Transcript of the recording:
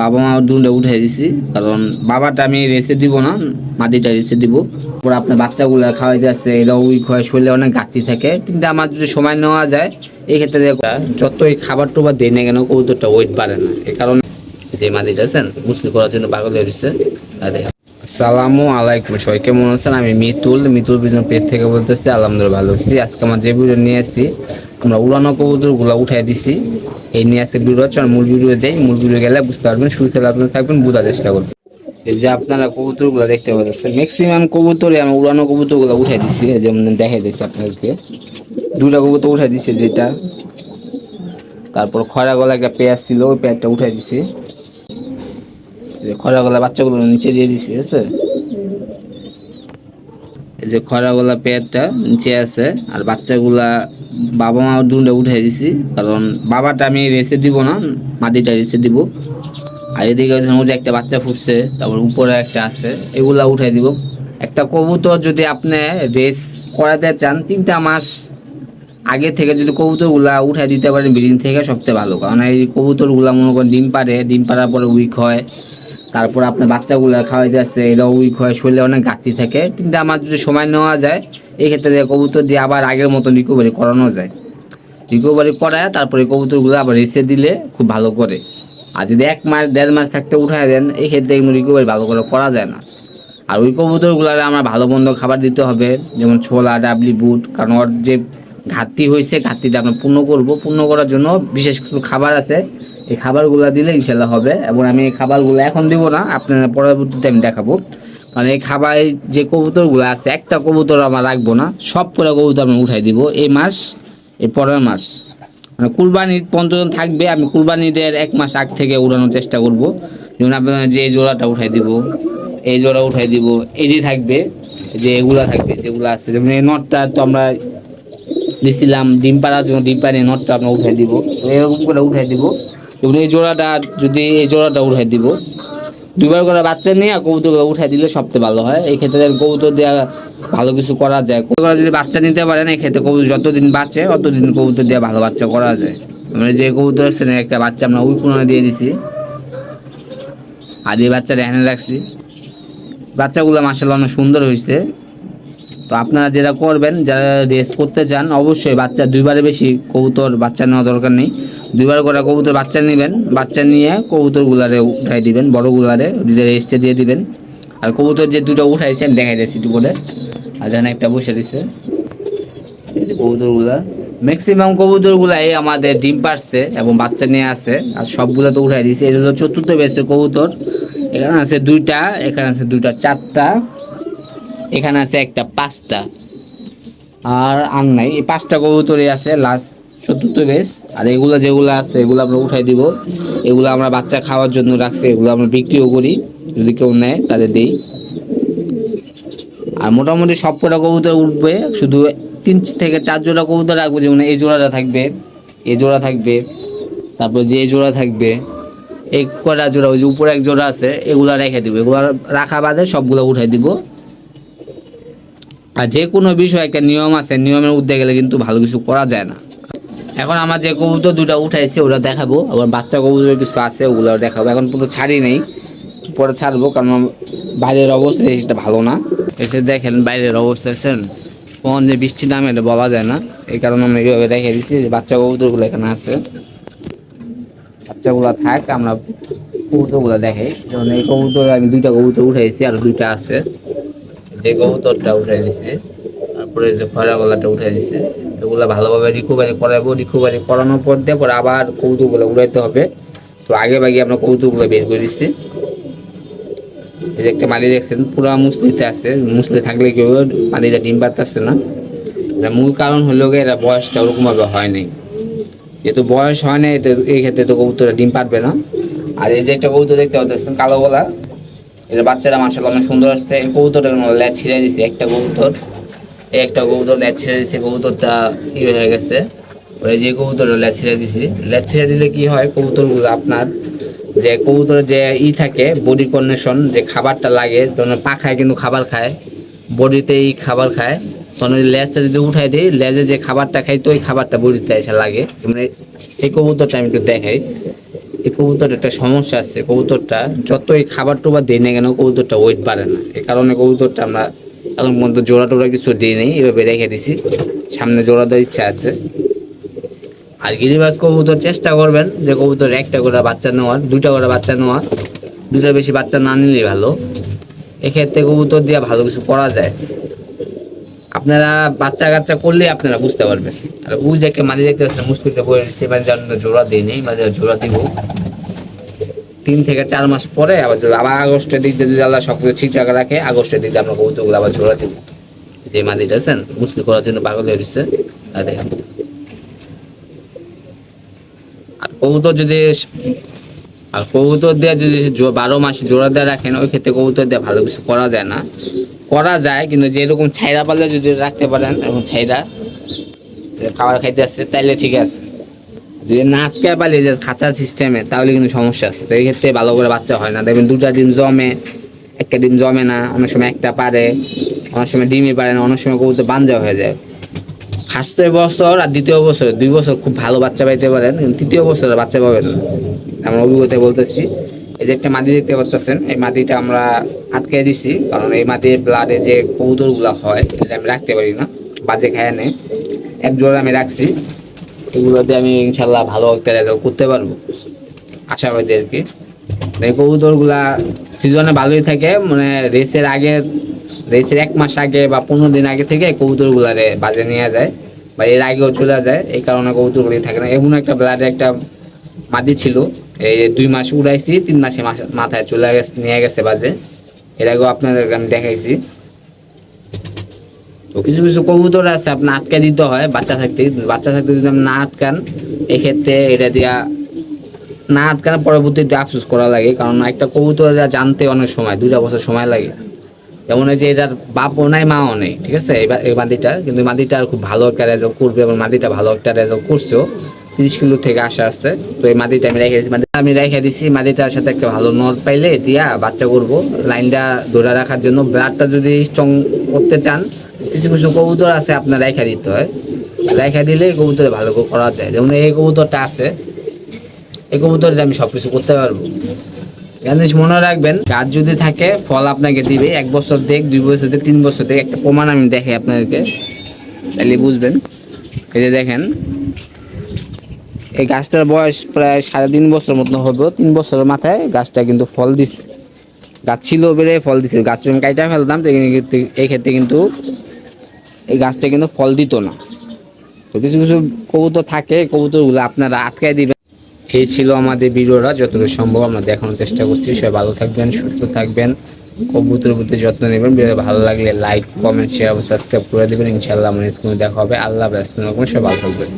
বাবা মা দুটা উঠে দিছি, কারণ বাবাটা আমি রেসে দিব না, মাটিটা রেসে দিব। পরে আপনার বাচ্চাগুলো খাওয়াই যাচ্ছে এরা উইক হয় শরীরে অনেক ঘাটতি থাকে। কিন্তু আমার যদি সময় নেওয়া যায়, এই ক্ষেত্রে যতই খাবার টোবার দেয় না কেন কৌতুরটা ওয়েট বাড়ে না। এই কারণে যে মাদিটা আছেন মুসলি করার জন্য পাগল হয়ে দিচ্ছে সালামু আলাইকুম, সবাই কেমন আছেন? আমি মিতুল মিতুল পেট থেকে বলতেছি, আলহামদুলিল্লাহ ভালো আছি। আজকে আমার যে ভিডিও নিয়ে আসছি আমরা উড়ানো কবুতরগুলা উঠাই দিছি। এই নিয়ে আসছে ভিডিও আর মূল ভিডিও যাই, মূল ভিডিও গেলে বুঝতে পারবেন, শুরু থেকে আপনার থাকবেন, বোঝার চেষ্টা করবেন। এই যে আপনারা কবুতরগুলা দেখতে পাচ্ছেন ম্যাক্সিমাম কবুতরে আমি উড়ানো কবুতরগুলা উঠাই দিছি যেমন দেখাই দিচ্ছি আপনাদেরকে। দুটা কবুতর উঠাই দিছে, যেটা। তারপর খরা গলা একটা পেঁয়াজ ছিল, ওই পেঁয়াজটা উঠাই দিছি। খরা গলা বাচ্চাগুলো নিচে দিয়ে দিছি আছে? এই যে খরা গলা পেঁয়াজটা নিচে আছে, আর বাচ্চাগুলা বাবা মা দুটা উঠাই দিছি, কারণ বাবাটা আমি রেসে দিব না, মাটিটা রেসে দিব। আর এদিকে যে একটা বাচ্চা ফুটছে, তারপর উপরে একটা আছে, এগুলা উঠাই দিব। একটা কবুতর যদি আপনি রেস করাতে চান, তিনটা মাস আগে থেকে যদি কবুতরগুলা উঠাই দিতে পারেন ব্রিডিং থেকে, সবচেয়ে ভালো। কারণ এই কবুতরগুলা মনে করেন ডিম পারে ডিম পাড়ার পরে উইক হয়। তারপর আপনার বাচ্চাগুলো খাওয়াই যাচ্ছে এরা উইক হয় শরীরে অনেক ঘাটতি থাকে। কিন্তু আমার যদি সময় নেওয়া যায় এই ক্ষেত্রে কবুতর দিয়ে আবার আগের মতো রিকভারি করানো যায়। রিকভারি করায়, তারপরে কবুতরগুলো আবার রেসে দিলে খুব ভালো করে। আর যদি এক মাস, দেড় মাস থাকতে উঠায় দেন এই ক্ষেত্রে কিন্তু রিকভারি ভালো করে করা যায় না। আর ওই কবুতরগুলারে আমরা ভালো মন্দ খাবার দিতে হবে, যেমন ছোলা, ডাবলি, বুট, কারণ ওর যে ঘাটতি হয়েছে, ঘাটতিটা আমরা পূর্ণ করব। পূর্ণ করার জন্য বিশেষ কিছু খাবার আছে এই খাবারগুলো দিলে ইনশাল্লাহ হবে এবং আমি এই খাবারগুলো এখন দিব না, আপনার পরবর্তীতে আমি দেখাবো। কারণ এই খাবার যে কবুতরগুলো আছে, একটা কবুতর আমার রাখব না, সব করে কবুতর আমরা উঠাই দিব এই মাস, এই পরের মাস। মানে কুরবানি পর্যন্ত থাকবে, আমি কুরবানিদের এক মাস আগ থেকে উড়ানোর চেষ্টা করব। যেমন আপনার যে জোড়াটা উঠাই দিব, এই জোড়া উঠাই দিব এডি থাকবে, যে এগুলা থাকবে, যেগুলো আছে। যেমন এই নটটা তো আমরা দিছিলাম, ডিম পাড়ার জন্য ডিম পাড়ে নটটা আমরা উঠাই দিব, এরকম করে উঠাই দিব। এবং এই জোড়াটা যদি এই জোড়াটা উঠাই দিব দুবার করে বাচ্চা নিয়ে কবুতর উঠাই দিলে সবচেয়ে ভালো হয়। এই ক্ষেত্রে কবুতর দেওয়া ভালো কিছু করা যায়। কবুতর যদি বাচ্চা নিতে পারেন, এই ক্ষেত্রে কবুতর যতদিন বাঁচে, অতদিন কবুতর দিয়ে ভালো বাচ্চা করা যায়। আমরা যে কবুতর আছে না, একটা বাচ্চা আমরা উই পুনরায় দিয়ে দিছি। আর এই বাচ্চাটা এখানে রাখছি, বাচ্চাগুলো মাসাল্লাহ অনেক সুন্দর হয়েছে। তো আপনারা যেটা করবেন, যারা রেস করতে চান, অবশ্যই বাচ্চা দুইবারে বেশি কবুতর বাচ্চা নেওয়া দরকার নেই। দুইবার করে কবুতর বাচ্চা নেবেন, বাচ্চা নিয়ে কবুতর গুলারে উঠাই দিবেন বড় গুলারে রেস্টে দিয়ে দিবেন। আর কবুতর যে দুটো উঠাইছে, আমি দেখাই যাচ্ছি একটু করে আর যেন একটা বসে দিছে। কবুতরগুলা। ম্যাক্সিমাম কবুতরগুলাই আমাদের ডিম পারছে এবং বাচ্চা নিয়ে আছে। আর সবগুলো তো উঠাই দিছে। এটা হলো চতুর্থ বেসে কবুতর। এখানে আছে দুইটা, এখানে আছে দুইটা চারটা, এখানে আছে একটা পাঁচটা। আর আর নাই, এই পাঁচটা কবুতরই আছে। লাস্ট চতুর্থ বেশ আর এগুলো যেগুলো আছে, এগুলো আমরা উঠাই দিব। এগুলো আমরা বাচ্চা খাওয়ার জন্য রাখছি, এগুলো আমরা বিক্রিও করি। যদি কেউ নেয়, তাদের দিই। আর মোটামুটি সব কটা কবুতর উঠবে, শুধু তিন থেকে চার জোড়া কবুতর রাখব, যেমন এই জোড়াটা থাকবে, এই জোড়া থাকবে, তারপর যে জোড়া থাকবে, এই কটা জোড়া, ওই যে উপরে এক জোড়া আছে, এগুলা রেখে দিব। এগুলো রাখা বাদে সবগুলো উঠাই দিব। আর যে কোনো বিষয়, একটা নিয়ম আছে, নিয়মের উদ্যোগ গেলে কিন্তু ভালো কিছু করা যায় না। এখন আমার যে কবুতর দুটো উঠাইছে ওটা দেখাবো। আবার বাচ্চা কবুতর কিছু আছে, ওগুলো দেখাবো। এখন পুরো ছাড়ি নেই। পরে ছাড়বো, কারণ বাইরের অবস্থা সেটা ভালো না। এসে দেখেন বাইরের অবস্থা আছেন কখন যে বৃষ্টি নামে এটা বলা যায় না। এই কারণে আমরা এইভাবে দেখে দিচ্ছি যে বাচ্চা কবুতরগুলো এখানে আছে। বাচ্চাগুলো থাক, আমরা কবুতরগুলো দেখাই। যেমন এই কবুতর আমি দুইটা কবুতর উঠাইছি, আর দুইটা আছে। যে কবুতরটা উঠে দিছে। তারপরে যে খরা গলাটা উঠে দিছে, এগুলো ভালোভাবে রিকভারি করাবো। রিকভারি করানোর পর দিয়ে পরে আবার কৌতুকগুলো উড়াইতে হবে। তো আগে ভাগে আমরা কৌতুকগুলো বের করে দিচ্ছি এই যে একটা মালি দেখছেন, পুরো মুসলিতে আছে। মুসলি থাকলে কেউ মালিটা ডিম পারতেছে না। এটা মূল কারণ হলো গিয়ে এরা বয়সটা ওরকমভাবে হয় নাই। যেহেতু বয়স হয় নাই, তো এই ক্ষেত্রে তো কবুতরটা ডিম পারবে না। আর এই যে একটা কবুতর দেখতে পাচ্ছেন কালো গলা। এটা বাচ্চারা মাসাল অনেক সুন্দর আসছে। এই কবুতরটা ছিঁড়ে দিছে একটা কবুতর। একটা কবুতর ল্যাচ ছেড়ে দিছে, কবুতরটা ই হয়ে গেছে। ওই যে কবুতর ল্যাচ ছেড়ে দিছে। ল্যাচ ছিঁড়ে দিলে কি হয়, কবুতরগুলো আপনার যে কবুতরের যে ই থাকে বডি কন্ডিশন যে খাবারটা লাগে, তখন পাখায় কিন্তু খাবার খায় বডিতে বডিতেই খাবার খায়। তখন ওই লেজটা যদি উঠাই দিই, লেজে যে খাবারটা খাই তো ওই খাবারটা বডিতে এসে লাগে। মানে এই কবুতরটা আমি একটু দেখাই। এই কবুতরের একটা সমস্যা আছে। কবুতরটা যত যতই খাবার টোবার দিই না কেন, কবুতরটা ওয়েট বাড়ে না। এই কারণে কবুতরটা আমরা এখন পর্যন্ত জোড়া টোড়া কিছু দিই নেই, এভাবে রেখে দিছি। সামনে জোড়া দেওয়ার ইচ্ছা আছে। আর গিরিবাজ কবুতর চেষ্টা করবেন যে কবুতর একটা করে বাচ্চা নেওয়ার দুটা করে বাচ্চা নেওয়ার। দুটা বেশি বাচ্চা না নিলেই ভালো। এক্ষেত্রে কবুতর দিয়ে ভালো কিছু করা যায়। আপনারা বাচ্চা কাচ্চা করলে আপনারা বুঝতে পারবেন। আর ওই যে একটা মাঝে দেখতে পাচ্ছেন মুসলিমটা বলে মাঝে আমরা জোড়া দিই নেই মাঝে জোড়া দিব। তিন থেকে চার মাস পরে আবার জোড়া আবার আগস্টের দিক দিয়ে যদি আল্লাহ সব কিছু ঠিকঠাক রাখে, আগস্টের দিক দিয়ে আমরা কবুতরগুলো আবার জোড়া দিব। যে মাদিটা আছেন মুসলিম করার জন্য পাগল হয়ে দিচ্ছে আর কবুতর যদি আর কবুতর দিয়ে যদি বারো মাস জোড়া দিয়ে রাখেন, ওই ক্ষেত্রে কবুতর দিয়ে ভালো কিছু করা যায় না। করা যায়, কিন্তু যেরকম ছাইরা পালে যদি রাখতে পারেন এখন ছাইরা, খাবার খাইতে আসছে, তাইলে ঠিক আছে। যদি না আটকায় পালি যে খাঁচা সিস্টেমে তাহলে কিন্তু সমস্যা আছে। তো এই ক্ষেত্রে ভালো করে বাচ্চা হয় না। দেখবেন দুটা ডিম জমে, একটা ডিম জমে না, অনেক সময় একটা পারে, অনেক সময় ডিমই পারে না, অনেক সময় কবুতর বাঞ্জা হয়ে যায়। ফার্স্ট বছর আর দ্বিতীয় বছর, দুই বছর খুব ভালো বাচ্চা পাইতে পারেন, কিন্তু তৃতীয় বছরে বাচ্চা পাবেন না। আমার অভিজ্ঞতা বলতেছি। এই যে একটা মাটি দেখতে পাচ্ছেন এই মাটিটা আমরা আটকে দিছি, কারণ এই মাটির ব্লাডে যে কৌদরগুলো হয়, এটা আমি রাখতে পারি না, বাজে খায় নেই। এক জোড়া আমি রাখছি। এগুলো দিয়ে আমি ইনশাল্লাহ ভালো একটা করতে পারব। আশাবাদী আর কি কবুতরগুলা সিজনে ভালোই থাকে মানে রেসের আগে রেসের এক মাস আগে বা পনেরো দিন আগে থেকে কবুতরগুলারে বাজে নিয়ে যায় বা এর আগেও চলে যায়, এই কারণে কবুতরগুলি থাকে না। এমন একটা ব্লাডে একটা মাদি ছিল, এই দুই মাস উড়াইছি, তিন মাসে মাথায় চলে গেছে, নিয়ে গেছে বাজে। এর আগেও আপনাদেরকে আমি দেখাইছি। তো কিছু কিছু কবুতর আছে আপনার আটকে দিতে হয়, বাচ্চা থাকতে বাচ্চা থাকতে যদি আপনি না আটকান, এক্ষেত্রে এটা দিয়া না আটকানো পরবর্তীতে আফসোস করা লাগে, কারণ একটা কবুতর যা জানতে অনেক সময় দুটা বছর সময় লাগে। যেমন এই যে এটার বাপও নাই, মাও নেই, ঠিক আছে? এই মাদিটার কিন্তু মাদিটার খুব ভালো একটা রেজাল্ট করবে এবং মাদিটা ভালো একটা রেজাল্ট করছেও তিরিশ কিলো থেকে আসা আসছে তো এই মাদিটা আমি রেখে দিচ্ছি আমি রেখে দিছি, মাদিটার সাথে একটা ভালো নট পাইলে দিয়া বাচ্চা করব। লাইনটা ধরে রাখার জন্য ব্লাডটা যদি স্ট্রং করতে চান কিছু কিছু কবুতর আছে আপনার রেখে দিতে হয়। রেখে দিলে কবুতর ভালো করে যায়। যেমন এই কবুতরটা আছে, এই কবুতরে আমি সবকিছু করতে পারব। জিনিস মনে রাখবেন, গাছ যদি থাকে, ফল আপনাকে দিবে, এক বছর দেখ, দুই বছর দেখ, তিন বছর দেখ, একটা প্রমাণ আমি দেখে আপনাদেরকে। তাহলে বুঝবেন। এই যে দেখেন, এই গাছটার বয়স প্রায় সাড়ে তিন বছর মতো হবে। তিন বছরের মাথায় গাছটা কিন্তু ফল দিছে। গাছ ছিল বেড়ে ফল দিছে। গাছটা আমি কাইটা ফেলতাম এই ক্ষেত্রে কিন্তু এই গাছটা কিন্তু ফল দিত না। তো কিছু কিছু কবুতর থাকে কবুতরগুলো আপনারা আটকায় দিবেন। এই ছিল আমাদের ভিডিওটা, যতটুকু সম্ভব আমরা দেখানোর চেষ্টা করছি। সবাই ভালো থাকবেন, সুস্থ থাকবেন। কবুতরের প্রতি যত্ন নেবেন। ভালো লাগলে লাইক কমেন্ট শেয়ার সাবস্ক্রাইব করে দেবেন। ইনশাল্লাহ আমার স্কুলে দেখা হবে। আল্লাহ ব্যস্ত সবাই ভালো থাকবেন।